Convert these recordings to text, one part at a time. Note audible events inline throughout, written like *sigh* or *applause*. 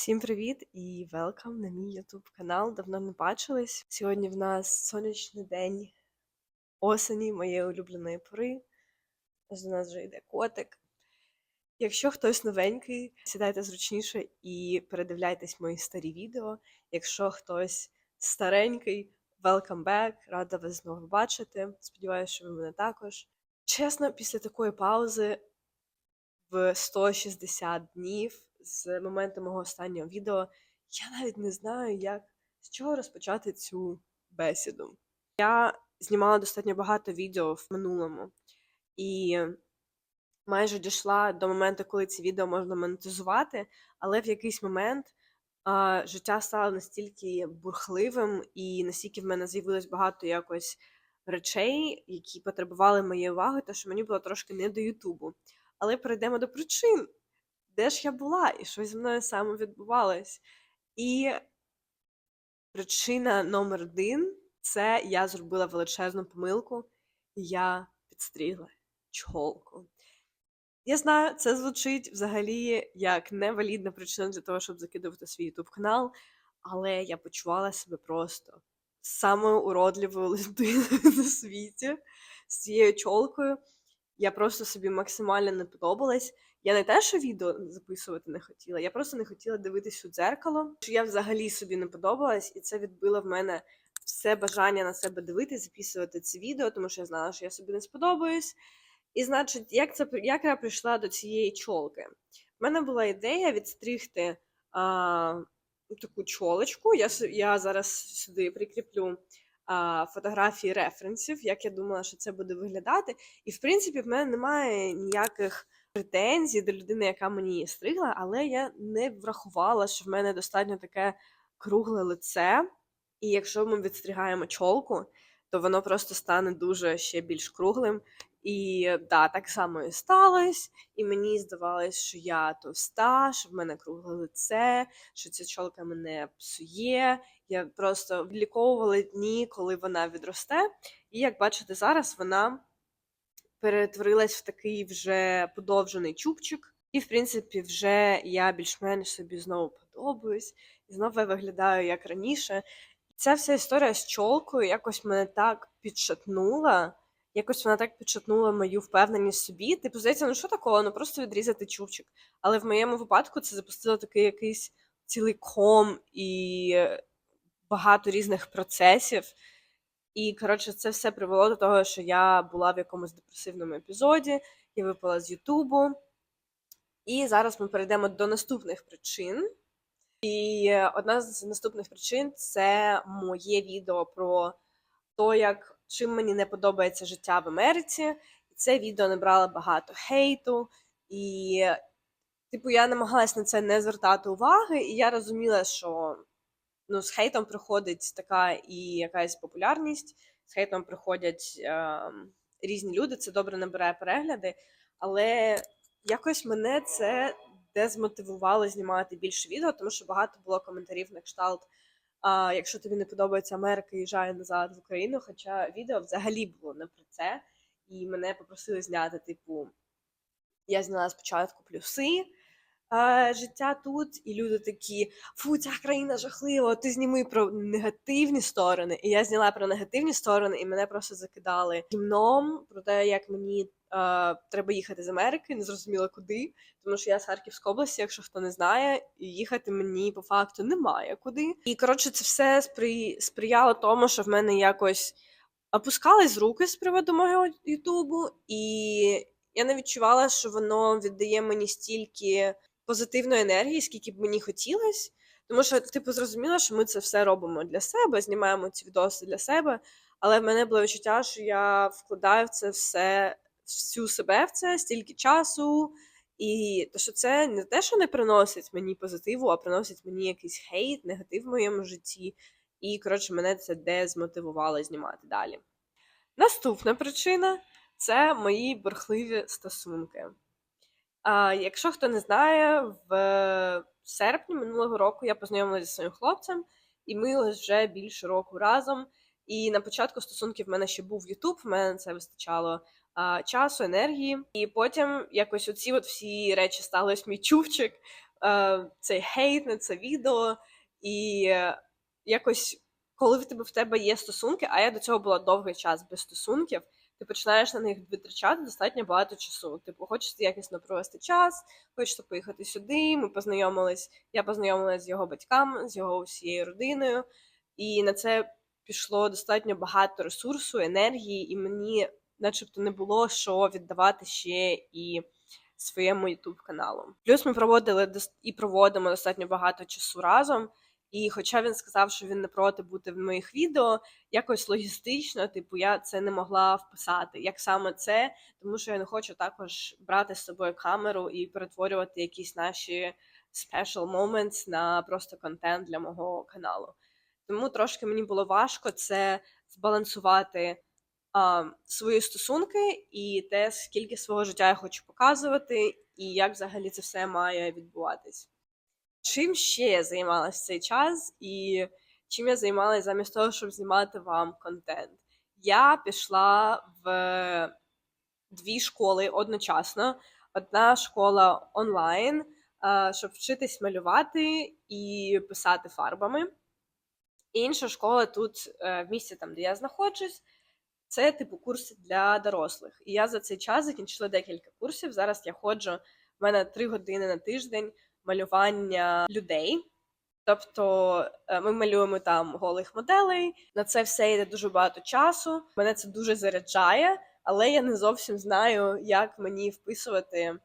Всім привіт і велкам на мій YouTube канал. Давно не бачились. Сьогодні в нас сонячний день осені, моєї улюбленої пори. До нас вже йде котик. Якщо хтось новенький, сідайте зручніше і передивляйтесь мої старі відео. Якщо хтось старенький, welcome back, рада вас знову бачити. Сподіваюся, що ви мене також. Чесно, після такої паузи в 160 днів з моменту мого останнього відео, я навіть не знаю, як з чого розпочати цю бесіду. Я знімала достатньо багато відео в минулому і майже дійшла до моменту, коли ці відео можна монетизувати, але в якийсь момент а, життя стало настільки бурхливим, і настільки в мене з'явилось багато якось речей, які потребували моєї уваги, то що мені було трошки не до Ютубу. Але перейдемо до причин, де ж я була і що зі мною саме відбувалось. І причина номер один це я зробила величезну помилку, і я підстрігла чолку. Я знаю, це звучить взагалі як невалідна причина для того, щоб закидувати свій YouTube канал, але я почувала себе просто самою уродливою *laughs* людиною на світі з цією чолкою. Я просто собі максимально не подобалась. Я не те, що відео записувати не хотіла, я просто не хотіла дивитись у дзеркало. Що я взагалі собі не подобалась, і це відбило в мене все бажання на себе дивитись, записувати це відео, тому що я знала, що я собі не сподобаюсь. І, значить, як це як я прийшла до цієї чолки? У мене була ідея відстригти а, таку чолочку. Я я зараз сюди прикріплю а, фотографії референсів, як я думала, що це буде виглядати. І в принципі, в мене немає ніяких претензій до людини, яка мені її стригла, але я не врахувала, що в мене достатньо таке кругле лице. І якщо ми відстригаємо чолку, то воно просто стане дуже ще більш круглим. І да, так само і сталося. І мені здавалось, що я товста, що в мене кругле лице, що ця чолка мене псує. Я просто відліковувала дні, коли вона відросте. І як бачите, зараз вона перетворилась в такий вже подовжений чубчик. І, в принципі, вже я більш-менш собі знову подобаюсь, і знову я виглядаю як раніше. Ця вся історія з чолкою якось мене так підшатнула. Якось вона так підшатнула мою впевненість собі. Типу, здається, ну що такого? Ну просто відрізати чубчик. Але в моєму випадку це запустило такий якийсь цілий ком і багато різних процесів. І, коротше, це все привело до того, що я була в якомусь депресивному епізоді, я випала з Ютубу. І зараз ми перейдемо до наступних причин. І одна з наступних причин це моє відео про те, як чим мені не подобається життя в Америці. І це відео набрало багато хейту. І, типу, я намагалась на це не звертати уваги, і я розуміла, що ну, з хейтом приходить така і якась популярність, з хейтом приходять е, різні люди, це добре набирає перегляди, але якось мене це дезмотивувало знімати більше відео, тому що багато було коментарів на кшталт. А, якщо тобі не подобається Америка, їжджай назад в Україну. Хоча відео взагалі було не про це, і мене попросили зняти, типу, я зняла спочатку плюси е, життя тут, і люди такі: фу, ця країна жахлива, ти зніми про негативні сторони. І я зняла про негативні сторони, і мене просто закидали гімном про те, як мені е, треба їхати з Америки, не зрозуміло куди, тому що я з Харківської області, якщо хто не знає, і їхати мені по факту немає куди. І коротше, це все спри... сприяло тому, що в мене якось опускались руки з приводу мого Ютубу, і я не відчувала, що воно віддає мені стільки позитивної енергії, скільки б мені хотілося. Тому що, типу, зрозуміло, що ми це все робимо для себе, знімаємо ці відоси для себе. Але в мене було відчуття, що я вкладаю в це все, всю себе в це, стільки часу. І то, що це не те, що не приносить мені позитиву, а приносить мені якийсь хейт, негатив в моєму житті. І, коротше, мене це дезмотивувало знімати далі. Наступна причина це мої бурхливі стосунки. А, якщо хто не знає, в серпні минулого року я познайомилася зі своїм хлопцем, і ми ось вже більше року разом. І на початку стосунків в мене ще був Ютуб, в мене це вистачало а, часу, енергії. І потім якось оці от всі речі стали ось мій чувчик. е, цей хейт на це відео, і е, якось, коли в тебе в тебе є стосунки, а я до цього була довгий час без стосунків, ти починаєш на них витрачати достатньо багато часу. Типу, хочеться якісно провести час, хочеться поїхати сюди. Ми познайомились, я познайомилась з його батьками, з його всією родиною, і на це пішло достатньо багато ресурсу, енергії, і мені, начебто, не було що віддавати ще і своєму youtube каналу. Плюс ми проводили і проводимо достатньо багато часу разом. І хоча він сказав, що він не проти бути в моїх відео, якось логістично, типу, я це не могла вписати. Як саме це, тому що я не хочу також брати з собою камеру і перетворювати якісь наші special moments на просто контент для мого каналу. Тому трошки мені було важко це збалансувати а, свої стосунки і те, скільки свого життя я хочу показувати, і як взагалі це все має відбуватись. Чим ще я займалася цей час, і чим я займалася замість того, щоб знімати вам контент? Я пішла в дві школи одночасно. Одна школа онлайн, щоб вчитись малювати і писати фарбами. Інша школа тут е, в місті, там, де я знаходжусь, це типу курси для дорослих. І я за цей час закінчила декілька курсів. Зараз я ходжу, в мене три години на тиждень малювання людей. Тобто е, ми малюємо там голих моделей. На це все йде дуже багато часу. Мене це дуже заряджає, але я не зовсім знаю, як мені вписувати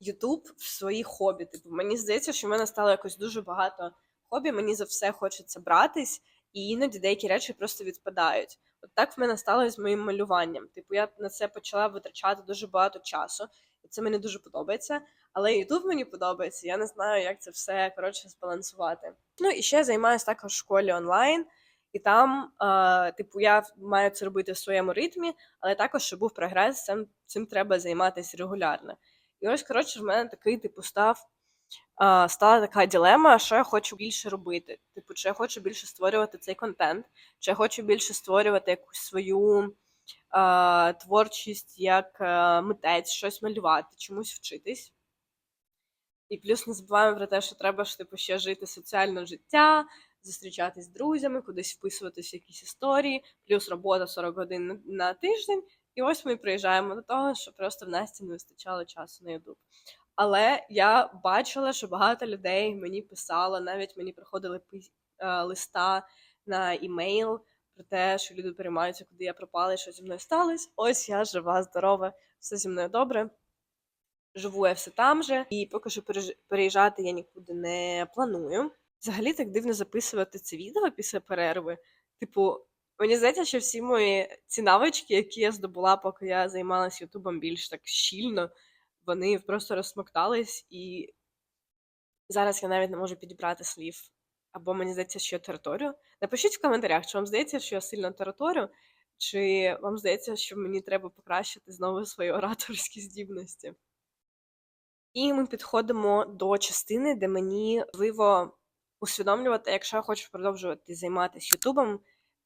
YouTube в свої хобі. Типу, мені здається, що в мене стало якось дуже багато хобі. Мені за все хочеться братись, і іноді деякі речі просто відпадають. От так в мене сталося з моїм малюванням. Типу, я на це почала витрачати дуже багато часу, і це мені дуже подобається. Але YouTube мені подобається. Я не знаю, як це все коротше збалансувати. Ну і ще займаюся також в школі онлайн, і там, е, типу, я маю це робити в своєму ритмі, але також, щоб був прогрес, цим, цим треба займатися регулярно. І ось, коротше, в мене такий типу став. а, Стала така дилема, що я хочу більше робити. Типу, чи я хочу більше створювати цей контент, чи я хочу більше створювати якусь свою а, творчість як а, митець, щось малювати, чомусь вчитись. І плюс не забуваємо про те, що треба ж типу ще жити соціальне життя, зустрічатись з друзями, кудись вписуватись в якісь історії, плюс робота 40 годин на, тиждень. І ось ми приїжджаємо до того, що просто в Насті не вистачало часу на YouTube. Але я бачила, що багато людей мені писало, навіть мені приходили е, листа на імейл про те, що люди переймаються, куди я пропала і що зі мною сталося. Ось я жива, здорова, все зі мною добре. Живу я все там же, і поки що переїжджати я нікуди не планую. Взагалі так дивно записувати це відео після перерви. Типу, мені здається, що всі мої ці навички, які я здобула, поки я займалася Ютубом більш так щільно, вони просто розсмоктались, і зараз я навіть не можу підібрати слів. Або мені здається, що я територію. Напишіть в коментарях, чи вам здається, що я сильно територію, чи вам здається, що мені треба покращити знову свої ораторські здібності. І ми підходимо до частини, де мені важливо усвідомлювати, якщо я хочу продовжувати займатися Ютубом,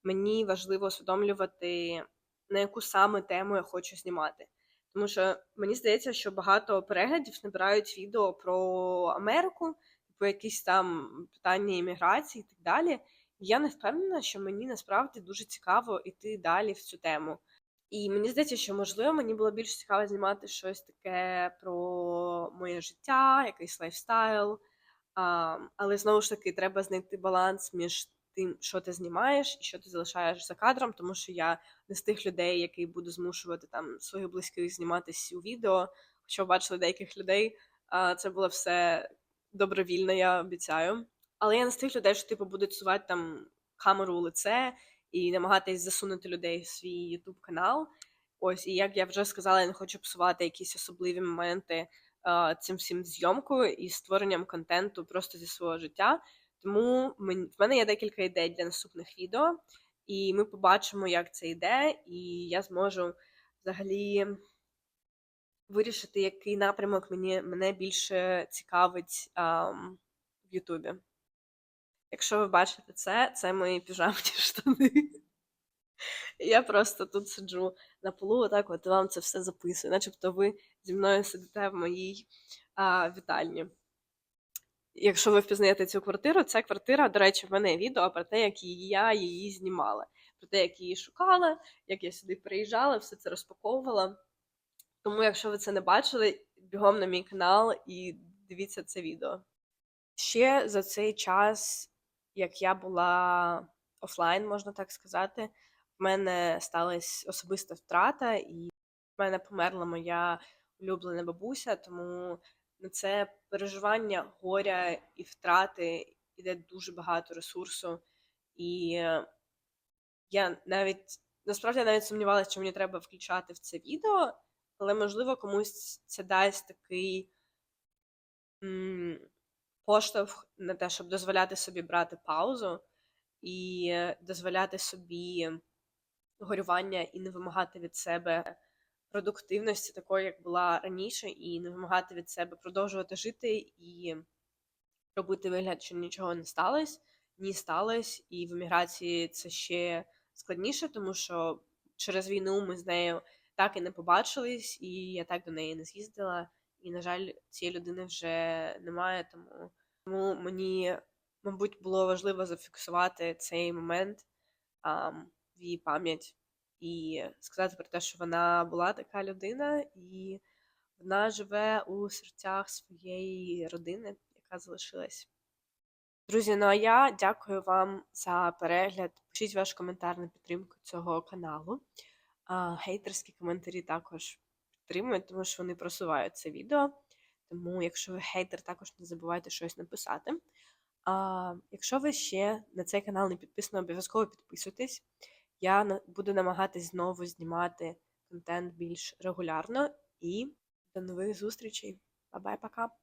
мені важливо усвідомлювати, на яку саме тему я хочу знімати. Тому що мені здається, що багато переглядів набирають відео про Америку, про якісь там питання імміграції і так далі. Я не впевнена, що мені насправді дуже цікаво йти далі в цю тему. І мені здається, що можливо мені було більш цікаво знімати щось таке про моє життя, якийсь лайфстайл. Але знову ж таки, треба знайти баланс між тим, що ти знімаєш і що ти залишаєш за кадром, тому що я не з тих людей, який буду змушувати там своїх близьких зніматися у відео. Хоча бачили деяких людей, це було все добровільно, я обіцяю. Але я не з тих людей, що типу будуть сувати там камеру у лице і намагатись засунути людей в свій YouTube канал. Ось, і як я вже сказала, я не хочу псувати якісь особливі моменти е, цим всім зйомкою і створенням контенту просто зі свого життя. Тому мен- в мене є декілька ідей для наступних відео, і ми побачимо, як це йде, і я зможу взагалі вирішити, який напрямок мені, мене більше цікавить ам, в Ютубі. Якщо ви бачите це, це мої піжамні *laughs* штани. Я просто тут сиджу на полу, отак от вам це все записую, начебто ви зі мною сидите в моїй а, вітальні. Якщо ви впізнаєте цю квартиру, це квартира, до речі, в мене є відео про те, як я її знімала, про те, як її шукала, як я сюди приїжджала, все це розпаковувала. Тому, якщо ви це не бачили, бігом на мій канал і дивіться це відео. Ще за цей час, як я була офлайн, можна так сказати, в мене сталася особиста втрата, і в мене померла моя улюблена бабуся, тому на це переживання горя і втрати йде дуже багато ресурсу. І я навіть насправді я навіть сумнівалася, чи мені треба включати в це відео, але можливо комусь це дасть такий поштовх на те, щоб дозволяти собі брати паузу і дозволяти собі горювання і не вимагати від себе продуктивності, такої, як була раніше, і не вимагати від себе продовжувати жити і робити вигляд, що нічого не сталося, ні сталося, і в еміграції це ще складніше, тому що через війну ми з нею так і не побачились, і я так до неї не з'їздила. І, на жаль, цієї людини вже немає, тому, тому мені, мабуть, було важливо зафіксувати цей момент а, в її пам'ять і сказати про те, що вона була така людина, і вона живе у серцях своєї родини, яка залишилась. Друзі, ну а я дякую вам за перегляд. Пишіть ваш коментар на підтримку цього каналу. А, Хейтерські коментарі також підтримують, тому що вони просувають це відео. Тому, якщо ви хейтер, також не забувайте щось написати. А, Якщо ви ще на цей канал не підписані, обов'язково підписуйтесь. Я буду намагатись знову знімати контент більш регулярно. І до нових зустрічей. Па-бай, пока!